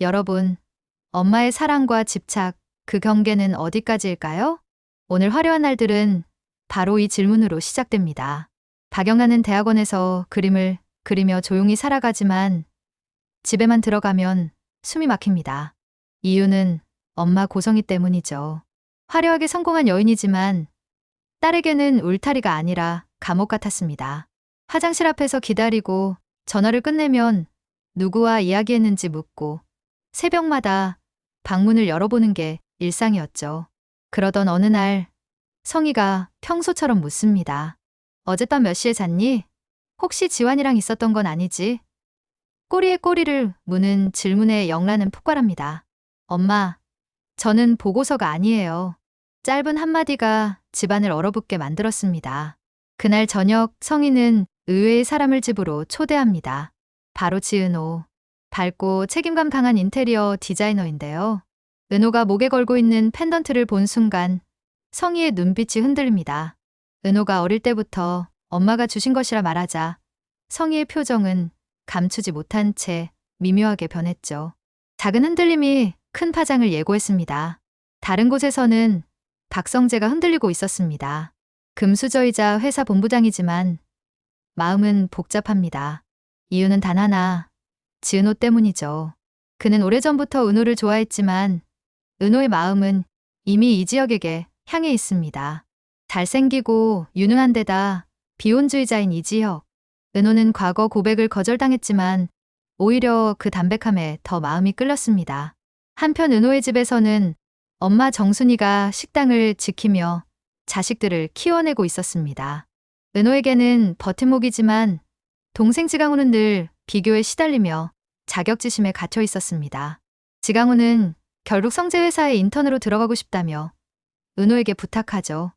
여러분, 엄마의 사랑과 집착, 그 경계는 어디까지일까요? 오늘 화려한 날들은 바로 이 질문으로 시작됩니다. 박영아는 대학원에서 그림을 그리며 조용히 살아가지만 집에만 들어가면 숨이 막힙니다. 이유는 엄마 고성이 때문이죠. 화려하게 성공한 여인이지만 딸에게는 울타리가 아니라 감옥 같았습니다. 화장실 앞에서 기다리고 전화를 끝내면 누구와 이야기했는지 묻고 새벽마다 방문을 열어보는 게 일상이었죠. 그러던 어느 날 성희가 평소처럼 묻습니다. 어젯밤 몇 시에 잤니? 혹시 지환이랑 있었던 건 아니지? 꼬리에 꼬리를 무는 질문에 영란은 폭발합니다. 엄마, 저는 보고서가 아니에요. 짧은 한마디가 집안을 얼어붙게 만들었습니다. 그날 저녁 성희는 의외의 사람을 집으로 초대합니다. 바로 지은호. 밝고 책임감 강한 인테리어 디자이너인데요. 은호가 목에 걸고 있는 펜던트를 본 순간 성희의 눈빛이 흔들립니다. 은호가 어릴 때부터 엄마가 주신 것이라 말하자 성희의 표정은 감추지 못한 채 미묘하게 변했죠. 작은 흔들림이 큰 파장을 예고했습니다. 다른 곳에서는 박성재가 흔들리고 있었습니다. 금수저이자 회사 본부장이지만 마음은 복잡합니다. 이유는 단 하나, 지은호 때문이죠. 그는 오래전부터 은호를 좋아했지만 은호의 마음은 이미 이 지역에게 향해 있습니다. 잘생기고 유능한 데다 비혼주의자인 이지혁. 은호는 과거 고백을 거절당했지만 오히려 그 담백함에 더 마음이 끌렸습니다. 한편 은호의 집에서는 엄마 정순이가 식당을 지키며 자식들을 키워내고 있었습니다. 은호에게는 버팀목이지만 동생 지강호는 늘 비교에 시달리며 자격지심에 갇혀 있었습니다. 지강호는 결국 성재회사에 인턴으로 들어가고 싶다며 은호에게 부탁하죠.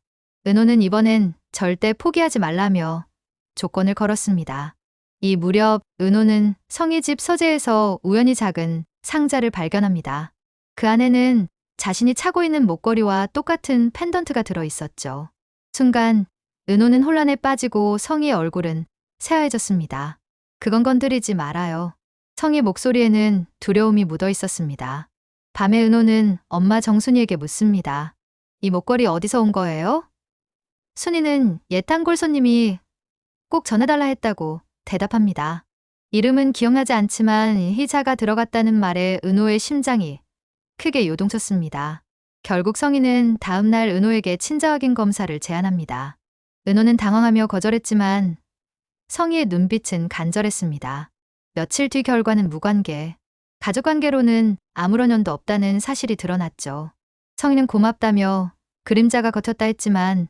은호는 이번엔 절대 포기하지 말라며 조건을 걸었습니다. 이 무렵 은호는 성희 집 서재에서 우연히 작은 상자를 발견합니다. 그 안에는 자신이 차고 있는 목걸이와 똑같은 펜던트가 들어 있었죠. 순간 은호는 혼란에 빠지고 성희의 얼굴은 새하얘졌습니다. 그건 건드리지 말아요. 성희 목소리에는 두려움이 묻어 있었습니다. 밤에 은호는 엄마 정순이에게 묻습니다. 이 목걸이 어디서 온 거예요? 순이는 옛 단골 손님이 꼭 전해달라 했다고 대답합니다. 이름은 기억나지 않지만 희자가 들어갔다는 말에 은호의 심장이 크게 요동쳤습니다. 결국 성희는 다음날 은호에게 친자 확인 검사를 제안합니다. 은호는 당황하며 거절했지만 성희의 눈빛은 간절했습니다. 며칠 뒤 결과는 무관계. 가족관계로는 아무런 연도 없다는 사실이 드러났죠. 성희는 고맙다며 그림자가 걷혔다 했지만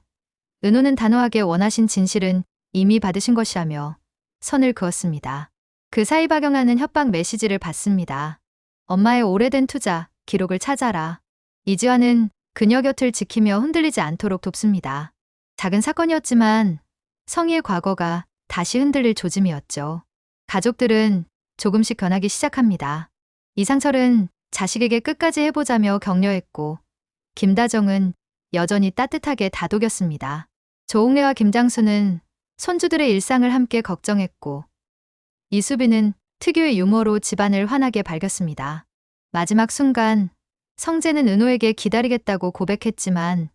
은호는 단호하게 원하신 진실은 이미 받으신 것이라며 선을 그었습니다. 그 사이 박영아는 협박 메시지를 받습니다. 엄마의 오래된 투자, 기록을 찾아라. 이지환은 그녀 곁을 지키며 흔들리지 않도록 돕습니다. 작은 사건이었지만 성희의 과거가 다시 흔들릴 조짐이었죠. 가족들은 조금씩 변하기 시작합니다. 이상철은 자식에게 끝까지 해보자며 격려했고 김다정은 여전히 따뜻하게 다독였습니다. 조홍래와 김장수는 손주들의 일상을 함께 걱정했고 이수빈은 특유의 유머로 집안을 환하게 밝였습니다. 마지막 순간 성재는 은호에게 기다리겠다고 고백했지만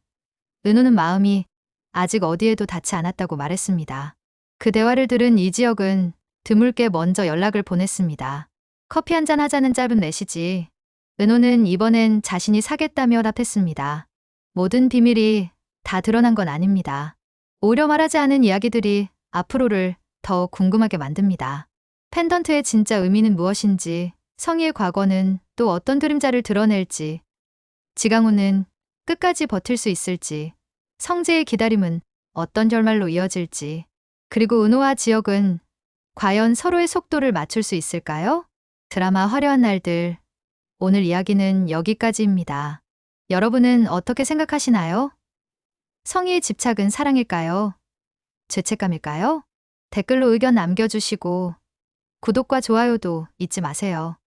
은호는 마음이 아직 어디에도 닿지 않았다고 말했습니다. 그 대화를 들은 이지혁은 드물게 먼저 연락을 보냈습니다. 커피 한 잔 하자는 짧은 메시지. 은호는 이번엔 자신이 사겠다며 답했습니다. 모든 비밀이 다 드러난 건 아닙니다. 오히려 말하지 않은 이야기들이 앞으로를 더 궁금하게 만듭니다. 펜던트의 진짜 의미는 무엇인지, 성희의 과거는 또 어떤 그림자를 드러낼지, 지강호는 끝까지 버틸 수 있을지, 성재의 기다림은 어떤 결말로 이어질지, 그리고 은호와 지역은 과연 서로의 속도를 맞출 수 있을까요? 드라마 화려한 날들. 오늘 이야기는 여기까지입니다. 여러분은 어떻게 생각하시나요? 성희의 집착은 사랑일까요? 죄책감일까요? 댓글로 의견 남겨주시고 구독과 좋아요도 잊지 마세요.